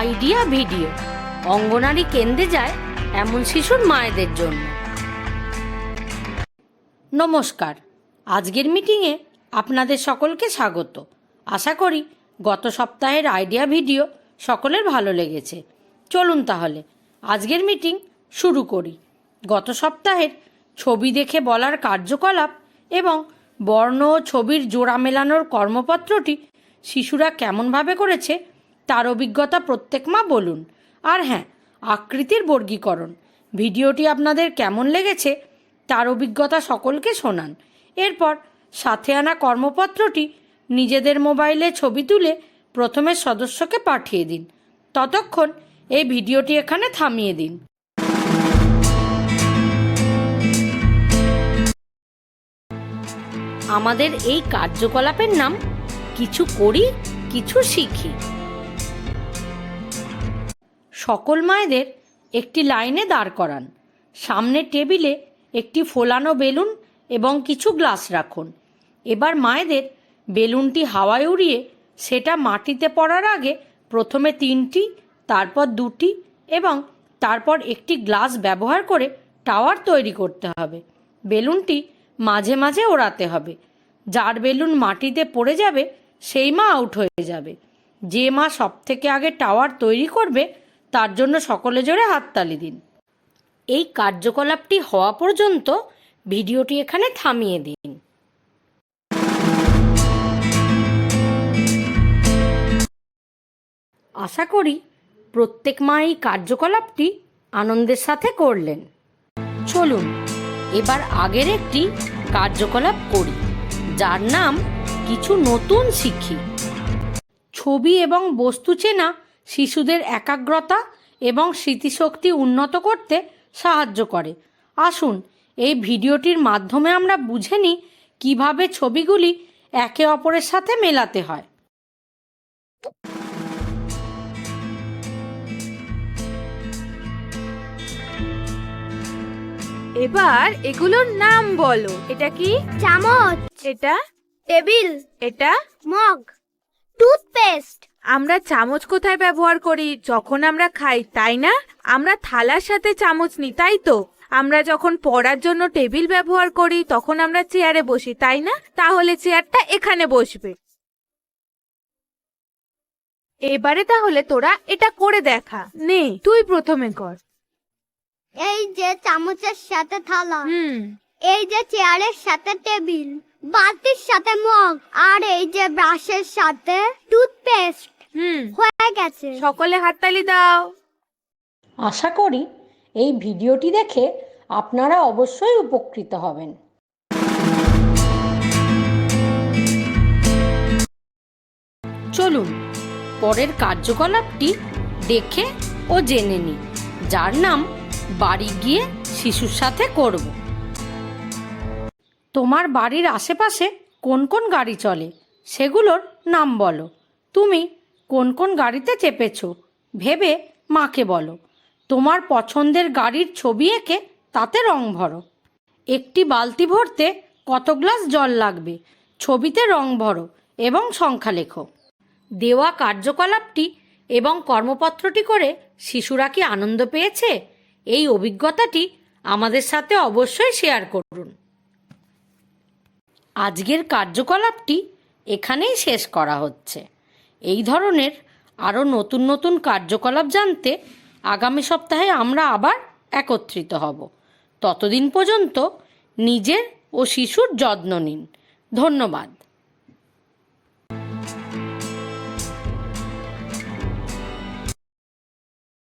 Idea video. অঙ্গনারী কেন্দ্রে যায় এমন শিশুর মায়েদের জন্য। নমস্কার। আজকের মিটিংয়ে আপনাদের সকলকে স্বাগত। আশা করি গত সপ্তাহের আইডিয়া ভিডিও সকলের ভালো লেগেছে। চলুন তাহলে, আজকের মিটিং শুরু করি। গত সপ্তাহের ছবি দেখে বলার কার্যকলাপ এবং বর্ণ ও ছবির জোড়া মেলানোর কর্মপত্রটি শিশুরা কেমনভাবে করেছে তার অভিজ্ঞতা প্রত্যেক মা বলুন। আর হ্যাঁ আকৃতির বর্গীকরণ। ভিডিওটি আপনাদের কেমন লেগেছে, তার অভিজ্ঞতা সকলকে শোনান। এরপর সাথে আনা কর্মপত্রটি নিজেদের মোবাইলে ছবি তুলে প্রথমে সদস্যকে পাঠিয়ে দিন। ততক্ষণ এই ভিডিওটি এখানে থামিয়ে দিন। আমাদের এই কার্যকলাপের নাম, কিছু করি, কিছু শিখি। সকল মায়েদের একটি লাইনে দাঁড় করান। সামনে টেবিলে একটি ফোলানো বেলুন এবং কিছু গ্লাস রাখুন। এবার মায়েদের বেলুনটি হাওয়ায় উড়িয়ে সেটা মাটিতে পড়ার আগে প্রথমে তিনটি, তারপর দুটি এবং তারপর একটি গ্লাস ব্যবহার করে টাওয়ার তৈরি করতে হবে। বেলুনটি মাঝে মাঝে ওড়াতে হবে। যার বেলুন মাটিতে পড়ে যাবে, সেই মা আউট হয়ে যাবে। যে মা সব থেকে আগে টাওয়ার তৈরি করবে তার জন্য সকলে জোরে হাততালি দিন। এই কার্যকলাপটি হওয়া পর্যন্ত ভিডিওটি এখানে থামিয়ে দিন। আশা করি প্রত্যেক মা এই কার্যকলাপটি আনন্দের সাথে করলেন। চলুন, এবার আগের একটি কার্যকলাপ করি, যার নাম কিছু নতুন শিখি। ছবি এবং বস্তু চেনা শিশুদের একাগ্রতা এবং স্মৃতিশক্তি উন্নত করতে সাহায্য করে। আসুন এই ভিডিওটির মাধ্যমে আমরা বুঝে নিই কীভাবে ছবিগুলি একে অপরের সাথে মেলাতে হয়। এবার এগুলোর নাম বলো। এটা কি? চামচ। এটা? টেবিল। এটা? মগ। টুথপেস্ট। আমরা চামচ কোথায় ব্যবহার করি যখন আমরা খাই তাই না? আমরা থালার সাথে চামচ নিই তাই তো? আমরা যখন পড়ার জন্য টেবিল ব্যবহার করি তখন আমরা চেয়ারে বসি তাই না? তাহলে চেয়ারটা এখানে বসবে। এবারে তাহলে তোরা এটা করে দেখা। নে তুই প্রথমে কর। এই যে চামচের সাথে থালা হুম। এই যে চেয়ারের সাথে টেবিল বাতির সাথে মগ আর এই যে ব্রাশের সাথে টুথপেস্ট হুম। হয়ে গেছে। সকলে হাততালি দাও। আশা করি এই ভিডিওটি দেখে আপনারা অবশ্যই উপকৃত হবেন। চলুন পরের কার্যকলাপটি দেখে ও জেনে নিই। যার নাম বাড়ি গিয়ে শিশুর সাথে করব। তোমার বাড়ির আশেপাশে কোন কোন গাড়ি চলে? সেগুলোর নাম বলো। তুমি কোন কোন গাড়িতে চেপেছ? ভেবে মাকে বলো। তোমার পছন্দের গাড়ির ছবি এঁকে তাতে রং ভরো। একটি বালতি ভরতে কত গ্লাস জল লাগবে? ছবিতে রং ভরো এবং সংখ্যা লেখো। দেওয়া কার্যকলাপটি এবং কর্মপত্রটি করে শিশুরা কি আনন্দ পেয়েছে? এই অভিজ্ঞতাটি আমাদের সাথে অবশ্যই শেয়ার করুন। আজকের কার্যকলাপটি এখানেই শেষ করা হচ্ছে। এই ধরনের আরও নতুন নতুন কার্যকলাপ জানতে আগামী সপ্তাহে আমরা আবার একত্রিত হব। ততদিন পর্যন্ত নিজের ও শিশুর যত্ন নিন। ধন্যবাদ।